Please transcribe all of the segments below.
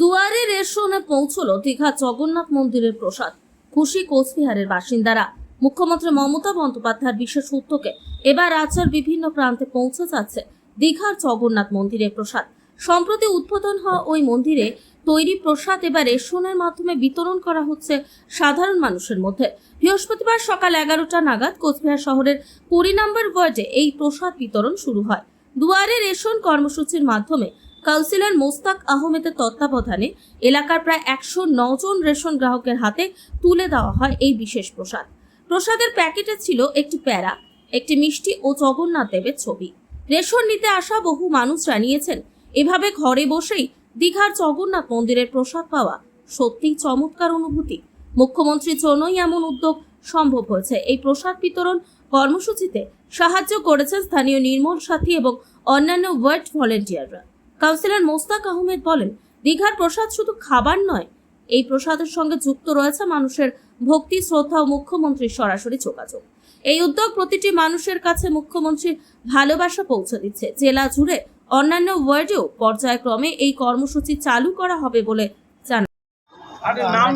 দুয়ারে রেশনে পৌঁছলো দীঘা জগন্নাথ মন্দিরের প্রসাদ। খুশি কোচবিহারের বাসিন্দারা। মুখ্যমন্ত্রী মমতা বন্দ্যোপাধ্যায়ের বিশেষ উদ্যোগে এবার রাজ্যের বিভিন্ন প্রান্তে পৌঁছে যাচ্ছে দীঘার জগন্নাথ মন্দিরের প্রসাদ। সম্প্রতি উদ্বোধন হওয়া ওই মন্দিরে তৈরি প্রসাদ এবার রেশনের মাধ্যমে বিতরণ করা হচ্ছে সাধারণ মানুষের মধ্যে। বৃহস্পতিবার সকাল এগারোটা নাগাদ কোচবিহার শহরের কুড়ি নম্বর ওয়ার্ডে এই প্রসাদ বিতরণ শুরু হয়। দুয়ারে রেশন কর্মসূচির মাধ্যমে কাউন্সিলর মোস্তাক আহমেদের তত্ত্বাবধানে এলাকার প্রায় একশো জন রেশন গ্রাহকের হাতে তুলে দেওয়া হয় এই বিশেষ প্রসাদ। প্রসাদের প্যাকেটে ছিল একটি প্যারা, একটি মিষ্টি ও জগন্নাথ দেবের ছবি। রেশন নিতে আসা বহু মানুষ জানিয়েছেন, এভাবে ঘরে বসেই দীঘার জগন্নাথ মন্দিরের প্রসাদ পাওয়া সত্যিই চমৎকার অনুভূতি। মুখ্যমন্ত্রীর জন্যই এমন উদ্যোগ সম্ভব হয়েছে। এই প্রসাদ বিতরণ কর্মসূচিতে সাহায্য করেছেন স্থানীয় নির্মল সাথী এবং অন্যান্য ওয়ার্ড ভলেন্টিয়াররা। কাউন্সিলর মোস্তাক আহমেদ বলেন দীঘার প্রসাদ শুধু খাবার নয় এই প্রসাদের সঙ্গে যুক্ত রয়েছে মানুষের ভক্তি শ্রদ্ধা ও মুখ্যমন্ত্রীর সরাসরি যোগাযোগ। এই উদ্যোগ প্রতিটি মানুষের কাছে মুখ্যমন্ত্রীর ভালোবাসা পৌঁছে দিচ্ছে। জেলা জুড়ে অন্যান্য ওয়ার্ডেও পর্যায়ক্রমে এই কর্মসূচি চালু করা হবে বলে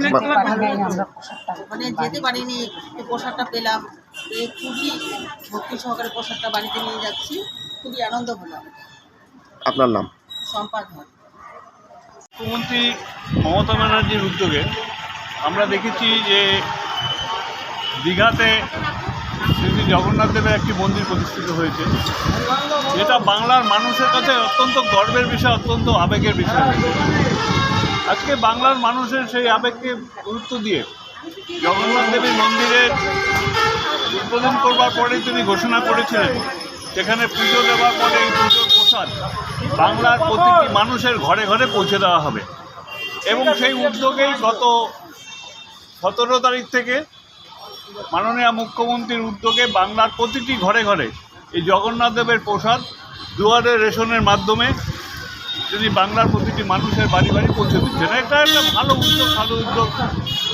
লিখতে লাগবে মানে যেতে পারিনি এই প্রসাদটা পেলাম। এই খুবই ভক্তি সহকারে প্রসাদটা বাড়িতে নিয়ে যাচ্ছি। খুবই আনন্দ হলাম আপনার নাম? সম্পাদ হয় মুখ্যমন্ত্রী মমতা ব্যানার্জির উদ্যোগে আমরা দেখেছি যে দীঘাতে শ্রী জগন্নাথ দেবের একটি মন্দির প্রতিষ্ঠিত হয়েছে। যেটা বাংলার মানুষের কাছে অত্যন্ত গর্বের বিষয়, অত্যন্ত আবেগের বিষয় আজকে বাংলার মানুষের সেই আবেগকে গুরুত্ব দিয়ে জগন্নাথ দেবীর মন্দিরের উদ্বোধন করবার পরে তিনি ঘোষণা করেছিলেন সেখানে পুজো দেওয়ার পরে এই পুজোর প্রসাদ বাংলার প্রতিটি মানুষের ঘরে ঘরে পৌঁছে দেওয়া হবে। এবং সেই উদ্যোগেই গত সতেরো তারিখ থেকে মাননীয় মুখ্যমন্ত্রীর উদ্যোগে বাংলার প্রতিটি ঘরে ঘরে এই জগন্নাথ দেবের প্রসাদ দুয়ারে রেশনের মাধ্যমে তিনি বাংলার প্রতিটি মানুষের বাড়ি বাড়ি পৌঁছে দিচ্ছেন এটা একটা ভালো উদ্যোগ ভালো উদ্যোগ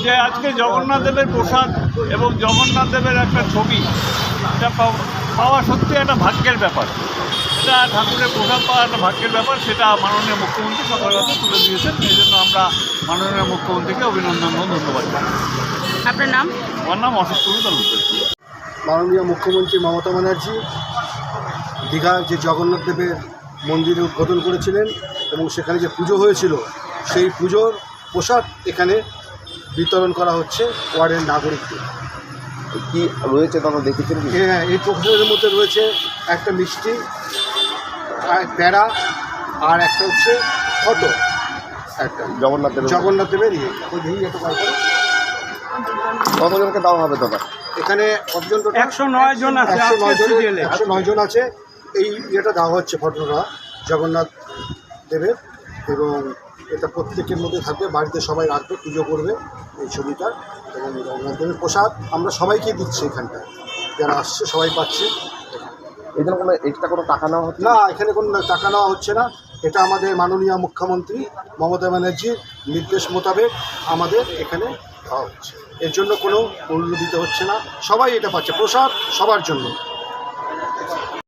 যে আজকে জগন্নাথ দেবের প্রসাদ এবং জগন্নাথ দেবের একটা ছবি, এটা পাওয়া সত্যি একটা ভাগ্যের ব্যাপার। এটা ঠাকুরের প্রসাদ পাওয়া একটা ভাগ্যের ব্যাপার সেটা মাননীয় মুখ্যমন্ত্রী সকাল রাতে তুলে দিয়েছেন। এই জন্য আমরা মাননীয় মুখ্যমন্ত্রীকে অভিনন্দন ও ধন্যবাদ আপনার নাম? আমার নাম অশোক মাননীয় মুখ্যমন্ত্রী মমতা ব্যানার্জি দীঘা যে জগন্নাথ দেবের মন্দিরে উদ্বোধন করেছিলেন এবং সেখানে যে পুজো হয়েছিল সেই পুজোর প্রসাদ এখানে বিতরণ করা হচ্ছে ওয়ার্ডের নাগরিকদের। কি রয়েছে তোমরা দেখেছেন হ্যাঁ এই প্রসাদের মধ্যে রয়েছে একটা মিষ্টি আর প্যারা আর একটা হচ্ছে ফটো। একটা। জগন্নাথ দেবের জগন্নাথ দেবের ইয়ে। ওই বার করো। কতজনকে দেওয়া হবে দাদা? এখানে কতজন একশো নয় জন আছে একশো নয় জন একশো নয় জন আছে। এই ইয়েটা দেওয়া হচ্ছে ফটোটা জগন্নাথ দেবের এবং এটা প্রত্যেকের মধ্যে থাকবে। বাড়িতে সবাই রাখবে পুজো করবে এই ছবিটা। এবং জগন্নাথ দেবের প্রসাদ। আমরা সবাইকে দিচ্ছি এখানটায়। যারা আসছে সবাই পাচ্ছে। এই জন্য কোনো এক্সট্রা কোনো টাকা নেওয়া হচ্ছে? না, এখানে কোনো টাকা নেওয়া হচ্ছে না। এটা আমাদের মাননীয় মুখ্যমন্ত্রী মমতা ব্যানার্জির নির্দেশ মোতাবেক আমাদের এখানে দেওয়া হচ্ছে। এর জন্য কোনো মূল্য দিতে হচ্ছে না। সবাই এটা পাচ্ছে। প্রসাদ সবার জন্য।